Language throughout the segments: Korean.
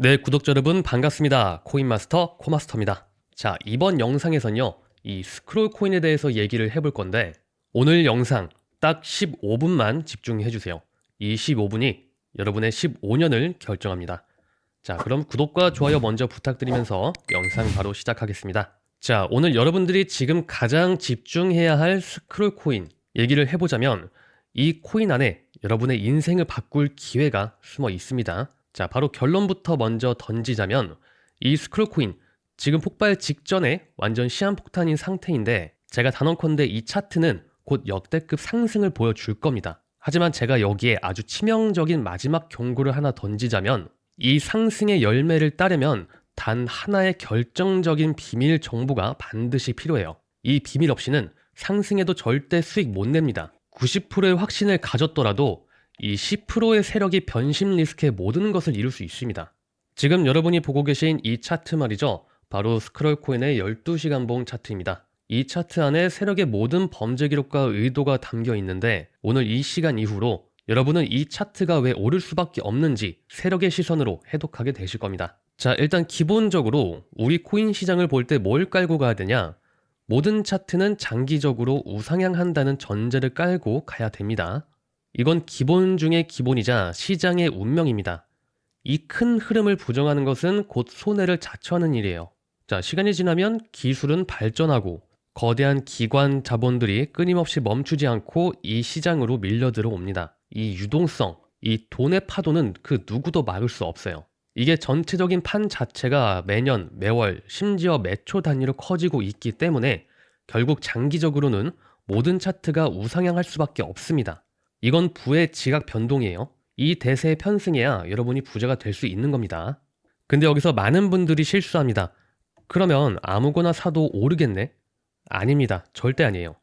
네, 구독자 여러분 반갑습니다. 코인마스터 코마스터입니다. 자, 이번 영상에서는요. 이 스크롤 코인에 대해서 얘기를 해볼 건데 오늘 영상 딱 15분만 집중해 주세요. 이 15분이 여러분의 15년을 결정합니다. 자, 그럼 구독과 좋아요 먼저 부탁드리면서 영상 바로 시작하겠습니다. 자, 오늘 여러분들이 지금 가장 집중해야 할 스크롤 코인 얘기를 해보자면 이 코인 안에 여러분의 인생을 바꿀 기회가 숨어 있습니다. 자, 바로 결론부터 먼저 던지자면 이 스크롤 코인 지금 폭발 직전에 완전 시한폭탄인 상태인데 제가 단언컨대 이 차트는 곧 역대급 상승을 보여줄 겁니다. 하지만 제가 여기에 아주 치명적인 마지막 경고를 하나 던지자면 이 상승의 열매를 따려면 단 하나의 결정적인 비밀 정보가 반드시 필요해요. 이 비밀 없이는 상승에도 절대 수익 못 냅니다. 90%의 확신을 가졌더라도 이 10%의 세력이 변심 리스크의 모든 것을 이룰 수 있습니다. 지금 여러분이 보고 계신 이 차트 말이죠. 바로 스크롤 코인의 12시간 봉 차트입니다. 이 차트 안에 세력의 모든 범죄 기록과 의도가 담겨 있는데 오늘 이 시간 이후로 여러분은 이 차트가 왜 오를 수밖에 없는지 세력의 시선으로 해독하게 되실 겁니다. 자, 일단 기본적으로 우리 코인 시장을 볼 때 뭘 깔고 가야 되냐? 모든 차트는 장기적으로 우상향한다는 전제를 깔고 가야 됩니다. 이건 기본 중의 기본이자 시장의 운명입니다. 이 큰 흐름을 부정하는 것은 곧 손해를 자초하는 일이에요. 자, 시간이 지나면 기술은 발전하고 거대한 기관 자본들이 끊임없이 멈추지 않고 이 시장으로 밀려 들어옵니다. 이 유동성, 이 돈의 파도는 그 누구도 막을 수 없어요. 이게 전체적인 판 자체가 매년, 매월, 심지어 매초 단위로 커지고 있기 때문에 결국 장기적으로는 모든 차트가 우상향할 수밖에 없습니다. 이건 부의 지각 변동이에요. 이 대세의 편승해야 여러분이 부자가 될 수 있는 겁니다. 근데 여기서 많은 분들이 실수합니다. 그러면 아무거나 사도 오르겠네? 아닙니다. 절대 아니에요.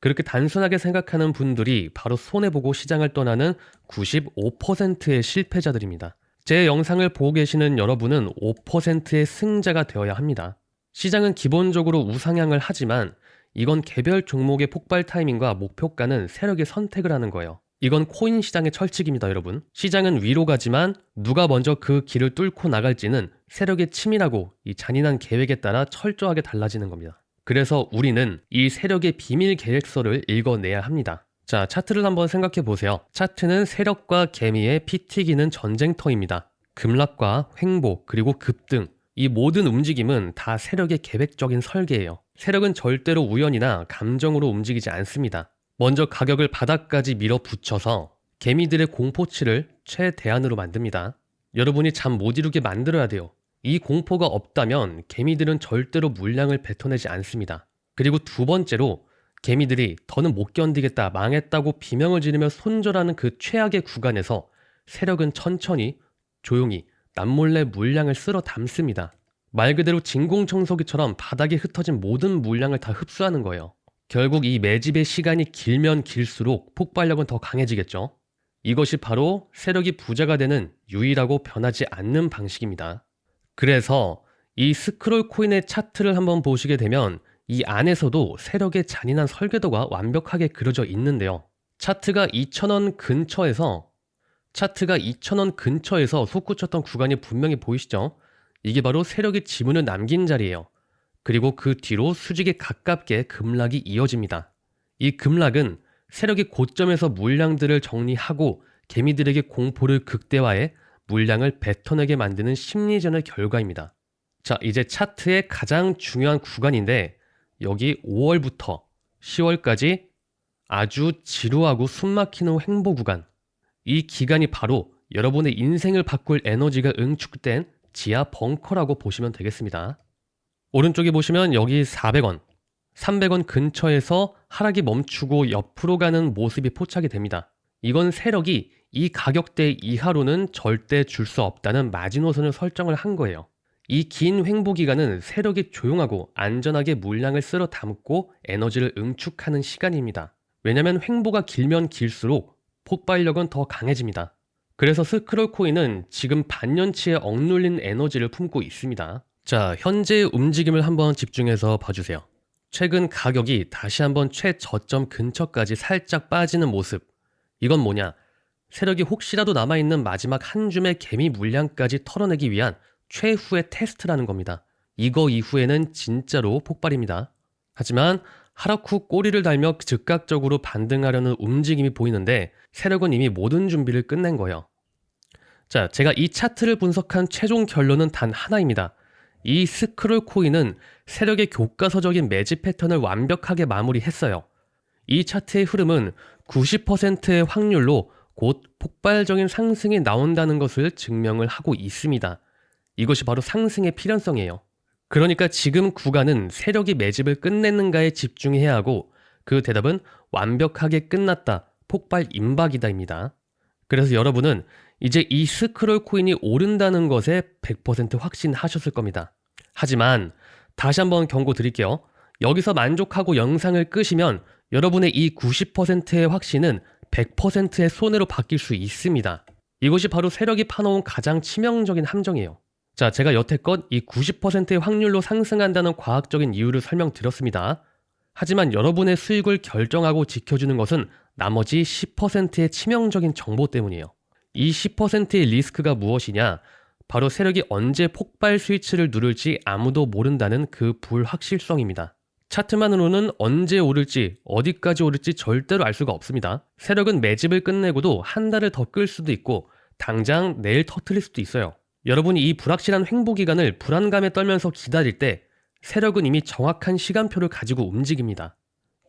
그렇게 단순하게 생각하는 분들이 바로 손해보고 시장을 떠나는 95%의 실패자들입니다. 제 영상을 보고 계시는 여러분은 5%의 승자가 되어야 합니다. 시장은 기본적으로 우상향을 하지만 이건 개별 종목의 폭발 타이밍과 목표가는 세력이 선택을 하는 거예요. 이건 코인 시장의 철칙입니다, 여러분. 시장은 위로 가지만 누가 먼저 그 길을 뚫고 나갈지는 세력의 치밀하고 이 잔인한 계획에 따라 철저하게 달라지는 겁니다. 그래서 우리는 이 세력의 비밀 계획서를 읽어내야 합니다. 자, 차트를 한번 생각해 보세요. 차트는 세력과 개미의 피 튀기는 전쟁터입니다. 급락과 횡보, 그리고 급등. 이 모든 움직임은 다 세력의 계획적인 설계예요. 세력은 절대로 우연이나 감정으로 움직이지 않습니다. 먼저 가격을 바닥까지 밀어붙여서 개미들의 공포치를 최대한으로 만듭니다. 여러분이 잠 못 이루게 만들어야 돼요. 이 공포가 없다면 개미들은 절대로 물량을 뱉어내지 않습니다. 그리고 두 번째로 개미들이 더는 못 견디겠다, 망했다고 비명을 지르며 손절하는 그 최악의 구간에서 세력은 천천히, 조용히, 남몰래 물량을 쓸어 담습니다. 말 그대로 진공청소기처럼 바닥에 흩어진 모든 물량을 다 흡수하는 거예요. 결국 이 매집의 시간이 길면 길수록 폭발력은 더 강해지겠죠. 이것이 바로 세력이 부자가 되는 유일하고 변하지 않는 방식입니다. 그래서 이 스크롤 코인의 차트를 한번 보시게 되면 이 안에서도 세력의 잔인한 설계도가 완벽하게 그려져 있는데요. 차트가 2,000원 근처에서 차트가 2,000원 근처에서 솟구쳤던 구간이 분명히 보이시죠? 이게 바로 세력의 지문을 남긴 자리예요. 그리고 그 뒤로 수직에 가깝게 급락이 이어집니다. 이 급락은 세력이 고점에서 물량들을 정리하고 개미들에게 공포를 극대화해 물량을 뱉어내게 만드는 심리전의 결과입니다. 자, 이제 차트의 가장 중요한 구간인데 여기 5월부터 10월까지 아주 지루하고 숨막히는 횡보 구간. 이 기간이 바로 여러분의 인생을 바꿀 에너지가 응축된 지하 벙커라고 보시면 되겠습니다. 오른쪽에 보시면 여기 400원, 300원 근처에서 하락이 멈추고 옆으로 가는 모습이 포착이 됩니다. 이건 세력이 이 가격대 이하로는 절대 줄 수 없다는 마지노선을 설정을 한 거예요. 이 긴 횡보 기간은 세력이 조용하고 안전하게 물량을 쓸어 담고 에너지를 응축하는 시간입니다. 왜냐하면 횡보가 길면 길수록 폭발력은 더 강해집니다. 그래서 스크롤 코인은 지금 반년치의 억눌린 에너지를 품고 있습니다. 자, 현재의 움직임을 한번 집중해서 봐주세요. 최근 가격이 다시 한번 최저점 근처까지 살짝 빠지는 모습. 이건 뭐냐? 세력이 혹시라도 남아있는 마지막 한 줌의 개미 물량까지 털어내기 위한 최후의 테스트라는 겁니다. 이거 이후에는 진짜로 폭발입니다. 하지만 하락 후 꼬리를 달며 즉각적으로 반등하려는 움직임이 보이는데 세력은 이미 모든 준비를 끝낸 거예요. 자, 제가 이 차트를 분석한 최종 결론은 단 하나입니다. 이 스크롤 코인은 세력의 교과서적인 매집 패턴을 완벽하게 마무리했어요. 이 차트의 흐름은 90%의 확률로 곧 폭발적인 상승이 나온다는 것을 증명을 하고 있습니다. 이것이 바로 상승의 필연성이에요. 그러니까 지금 구간은 세력이 매집을 끝냈는가에 집중해야 하고 그 대답은 완벽하게 끝났다, 폭발 임박이다입니다. 그래서 여러분은 이제 이 스크롤 코인이 오른다는 것에 100% 확신하셨을 겁니다. 하지만 다시 한번 경고 드릴게요. 여기서 만족하고 영상을 끄시면 여러분의 이 90%의 확신은 100%의 손해로 바뀔 수 있습니다. 이것이 바로 세력이 파놓은 가장 치명적인 함정이에요. 자, 제가 여태껏 이 90%의 확률로 상승한다는 과학적인 이유를 설명드렸습니다. 하지만 여러분의 수익을 결정하고 지켜주는 것은 나머지 10%의 치명적인 정보 때문이에요. 이 10%의 리스크가 무엇이냐? 바로 세력이 언제 폭발 스위치를 누를지 아무도 모른다는 그 불확실성입니다. 차트만으로는 언제 오를지, 어디까지 오를지 절대로 알 수가 없습니다. 세력은 매집을 끝내고도 한 달을 더 끌 수도 있고, 당장 내일 터트릴 수도 있어요. 여러분이 이 불확실한 횡보 기간을 불안감에 떨면서 기다릴 때, 세력은 이미 정확한 시간표를 가지고 움직입니다.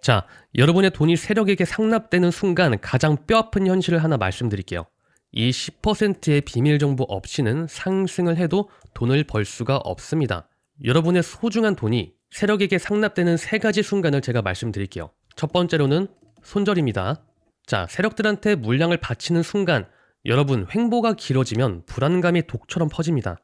자, 여러분의 돈이 세력에게 상납되는 순간 가장 뼈아픈 현실을 하나 말씀드릴게요. 이 10%의 비밀 정보 없이는 상승을 해도 돈을 벌 수가 없습니다. 여러분의 소중한 돈이 세력에게 상납되는 세 가지 순간을 제가 말씀드릴게요. 첫 번째로는 손절입니다. 자, 세력들한테 물량을 바치는 순간 여러분 횡보가 길어지면 불안감이 독처럼 퍼집니다.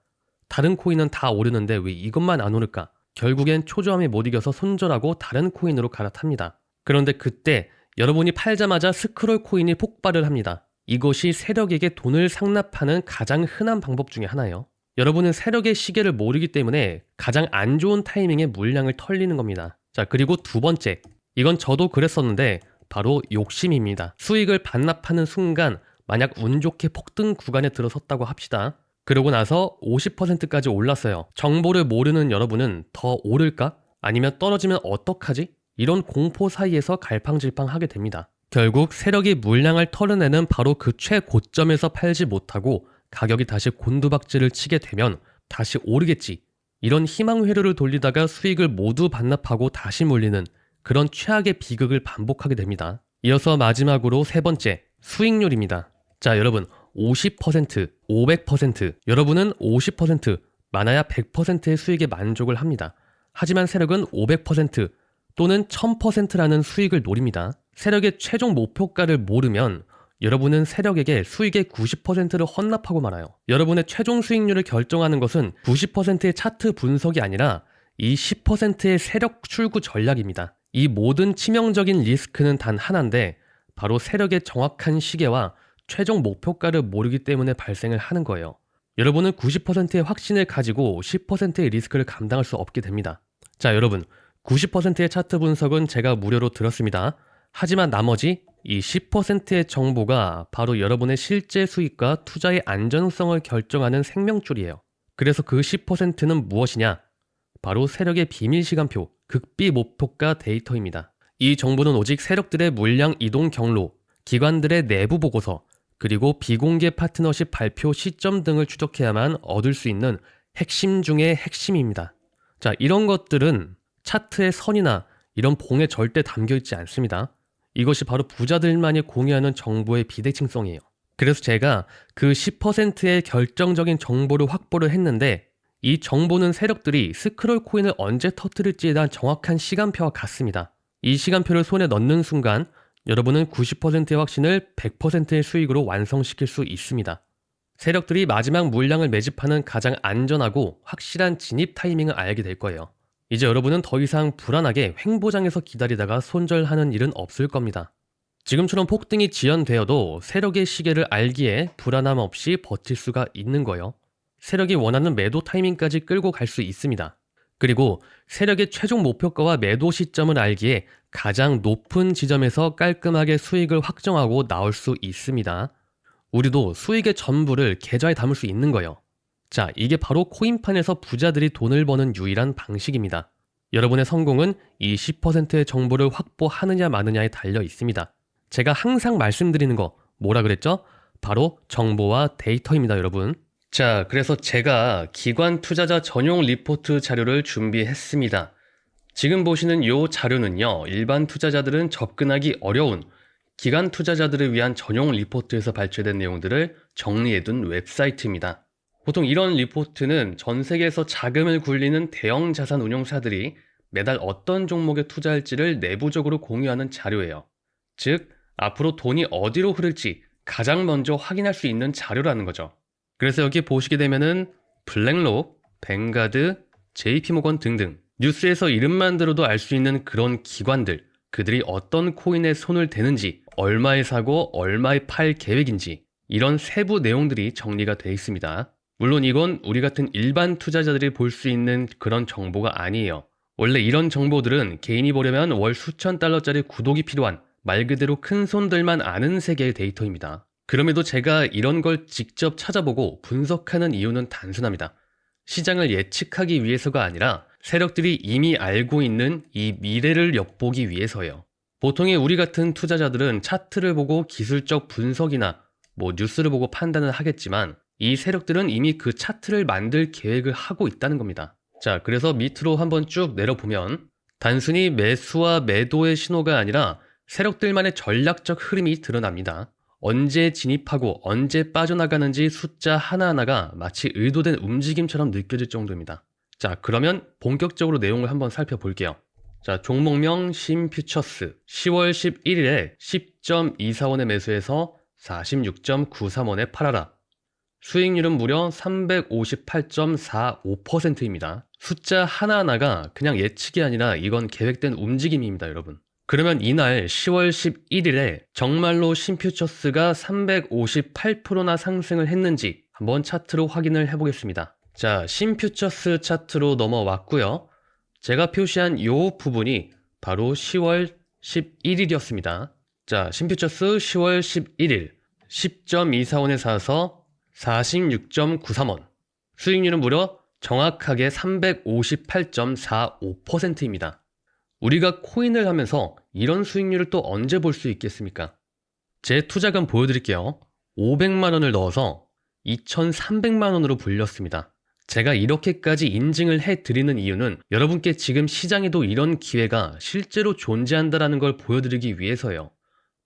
다른 코인은 다 오르는데 왜 이것만 안 오를까? 결국엔 초조함에 못 이겨서 손절하고 다른 코인으로 갈아탑니다. 그런데 그때 여러분이 팔자마자 스크롤 코인이 폭발을 합니다. 이것이 세력에게 돈을 상납하는 가장 흔한 방법 중에 하나예요. 여러분은 세력의 시계를 모르기 때문에 가장 안 좋은 타이밍에 물량을 털리는 겁니다. 자, 그리고 두 번째. 이건 저도 그랬었는데 바로 욕심입니다. 수익을 반납하는 순간 만약 운 좋게 폭등 구간에 들어섰다고 합시다. 그러고 나서 50%까지 올랐어요. 정보를 모르는 여러분은 더 오를까? 아니면 떨어지면 어떡하지? 이런 공포 사이에서 갈팡질팡 하게 됩니다. 결국 세력이 물량을 털어내는 바로 그 최고점에서 팔지 못하고 가격이 다시 곤두박질을 치게 되면 다시 오르겠지. 이런 희망 회로를 돌리다가 수익을 모두 반납하고 다시 몰리는 그런 최악의 비극을 반복하게 됩니다. 이어서 마지막으로 세 번째, 수익률입니다. 자, 여러분, 50%, 500%, 여러분은 50%, 많아야 100%의 수익에 만족을 합니다. 하지만 세력은 500% 또는 1000%라는 수익을 노립니다. 세력의 최종 목표가를 모르면 여러분은 세력에게 수익의 90%를 헌납하고 말아요. 여러분의 최종 수익률을 결정하는 것은 90%의 차트 분석이 아니라 이 10%의 세력 출구 전략입니다. 이 모든 치명적인 리스크는 단 하나인데 바로 세력의 정확한 시계와 최종 목표가를 모르기 때문에 발생을 하는 거예요. 여러분은 90%의 확신을 가지고 10%의 리스크를 감당할 수 없게 됩니다. 자, 여러분. 90%의 차트 분석은 제가 무료로 들었습니다. 하지만 나머지 이 10%의 정보가 바로 여러분의 실제 수익과 투자의 안전성을 결정하는 생명줄이에요. 그래서 그 10%는 무엇이냐? 바로 세력의 비밀 시간표, 극비 목표가 데이터입니다. 이 정보는 오직 세력들의 물량 이동 경로, 기관들의 내부 보고서, 그리고 비공개 파트너십 발표 시점 등을 추적해야만 얻을 수 있는 핵심 중의 핵심입니다. 자, 이런 것들은 차트의 선이나 이런 봉에 절대 담겨 있지 않습니다. 이것이 바로 부자들만이 공유하는 정보의 비대칭성이에요. 그래서 제가 그 10%의 결정적인 정보를 확보를 했는데 이 정보는 세력들이 스크롤 코인을 언제 터뜨릴지에 대한 정확한 시간표와 같습니다. 이 시간표를 손에 넣는 순간 여러분은 90%의 확신을 100%의 수익으로 완성시킬 수 있습니다. 세력들이 마지막 물량을 매집하는 가장 안전하고 확실한 진입 타이밍을 알게 될 거예요. 이제 여러분은 더 이상 불안하게 횡보장에서 기다리다가 손절하는 일은 없을 겁니다. 지금처럼 폭등이 지연되어도 세력의 시계를 알기에 불안함 없이 버틸 수가 있는 거예요. 세력이 원하는 매도 타이밍까지 끌고 갈 수 있습니다. 그리고 세력의 최종 목표가와 매도 시점을 알기에 가장 높은 지점에서 깔끔하게 수익을 확정하고 나올 수 있습니다. 우리도 수익의 전부를 계좌에 담을 수 있는 거예요. 자, 이게 바로 코인판에서 부자들이 돈을 버는 유일한 방식입니다. 여러분의 성공은 이 10%의 정보를 확보하느냐 마느냐에 달려 있습니다. 제가 항상 말씀드리는 거 뭐라 그랬죠? 바로 정보와 데이터입니다, 여러분. 자, 그래서 제가 기관 투자자 전용 리포트 자료를 준비했습니다. 지금 보시는 이 자료는요, 일반 투자자들은 접근하기 어려운 기관 투자자들을 위한 전용 리포트에서 발췌된 내용들을 정리해둔 웹사이트입니다. 보통 이런 리포트는 전 세계에서 자금을 굴리는 대형 자산 운용사들이 매달 어떤 종목에 투자할지를 내부적으로 공유하는 자료예요. 즉, 앞으로 돈이 어디로 흐를지 가장 먼저 확인할 수 있는 자료라는 거죠. 그래서 여기 보시게 되면은 블랙록, 뱅가드, JP모건 등등 뉴스에서 이름만 들어도 알 수 있는 그런 기관들, 그들이 어떤 코인에 손을 대는지, 얼마에 사고 얼마에 팔 계획인지 이런 세부 내용들이 정리가 되어 있습니다. 물론 이건 우리 같은 일반 투자자들이 볼 수 있는 그런 정보가 아니에요. 원래 이런 정보들은 개인이 보려면 월 수천 달러짜리 구독이 필요한 말 그대로 큰 손들만 아는 세계의 데이터입니다. 그럼에도 제가 이런 걸 직접 찾아보고 분석하는 이유는 단순합니다. 시장을 예측하기 위해서가 아니라 세력들이 이미 알고 있는 이 미래를 엿보기 위해서예요. 보통의 우리 같은 투자자들은 차트를 보고 기술적 분석이나 뭐 뉴스를 보고 판단을 하겠지만 이 세력들은 이미 그 차트를 만들 계획을 하고 있다는 겁니다. 자, 그래서 밑으로 한번 쭉 내려보면 단순히 매수와 매도의 신호가 아니라 세력들만의 전략적 흐름이 드러납니다. 언제 진입하고 언제 빠져나가는지 숫자 하나하나가 마치 의도된 움직임처럼 느껴질 정도입니다. 자, 그러면 본격적으로 내용을 한번 살펴볼게요. 자, 종목명 심퓨처스 10월 11일에 10.245원에 매수해서 46.93원에 팔아라. 수익률은 무려 358.45%입니다. 숫자 하나하나가 그냥 예측이 아니라 이건 계획된 움직임입니다, 여러분. 그러면 이날 10월 11일에 정말로 심퓨처스가 358%나 상승을 했는지 한번 차트로 확인을 해보겠습니다. 자, 심퓨처스 차트로 넘어왔고요. 제가 표시한 이 부분이 바로 10월 11일이었습니다. 자, 심퓨처스 10월 11일 10.245원에 사서 46.93원. 수익률은 무려 정확하게 358.45%입니다. 우리가 코인을 하면서 이런 수익률을 또 언제 볼 수 있겠습니까? 제 투자금 보여드릴게요. 500만 원을 넣어서 2,300만 원으로 불렸습니다. 제가 이렇게까지 인증을 해드리는 이유는 여러분께 지금 시장에도 이런 기회가 실제로 존재한다라는 걸 보여드리기 위해서요.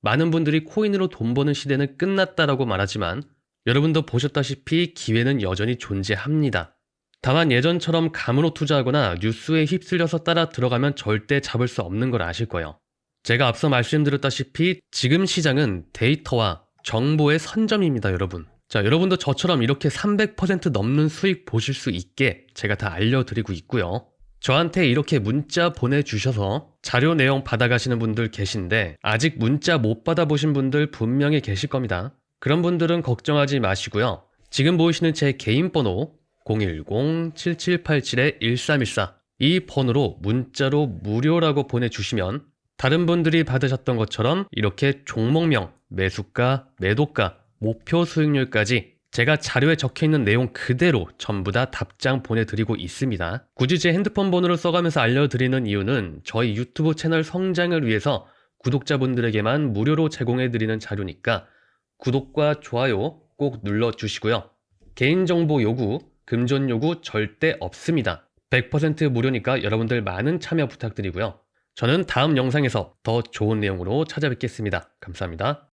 많은 분들이 코인으로 돈 버는 시대는 끝났다라고 말하지만 여러분도 보셨다시피 기회는 여전히 존재합니다. 다만 예전처럼 감으로 투자하거나 뉴스에 휩쓸려서 따라 들어가면 절대 잡을 수 없는 걸 아실 거예요. 제가 앞서 말씀드렸다시피 지금 시장은 데이터와 정보의 선점입니다, 여러분. 자, 여러분도 저처럼 이렇게 300% 넘는 수익 보실 수 있게 제가 다 알려드리고 있고요. 저한테 이렇게 문자 보내주셔서 자료 내용 받아가시는 분들 계신데 아직 문자 못 받아보신 분들 분명히 계실 겁니다. 그런 분들은 걱정하지 마시고요. 지금 보이시는 제 개인 번호 010-7787-1314 이 번호로 문자로 무료라고 보내주시면 다른 분들이 받으셨던 것처럼 이렇게 종목명, 매수가, 매도가, 목표 수익률까지 제가 자료에 적혀 있는 내용 그대로 전부 다 답장 보내드리고 있습니다. 굳이 제 핸드폰 번호를 써가면서 알려드리는 이유는 저희 유튜브 채널 성장을 위해서 구독자분들에게만 무료로 제공해드리는 자료니까 구독과 좋아요 꼭 눌러주시고요. 개인정보 요구, 금전 요구 절대 없습니다. 100% 무료니까 여러분들 많은 참여 부탁드리고요. 저는 다음 영상에서 더 좋은 내용으로 찾아뵙겠습니다. 감사합니다.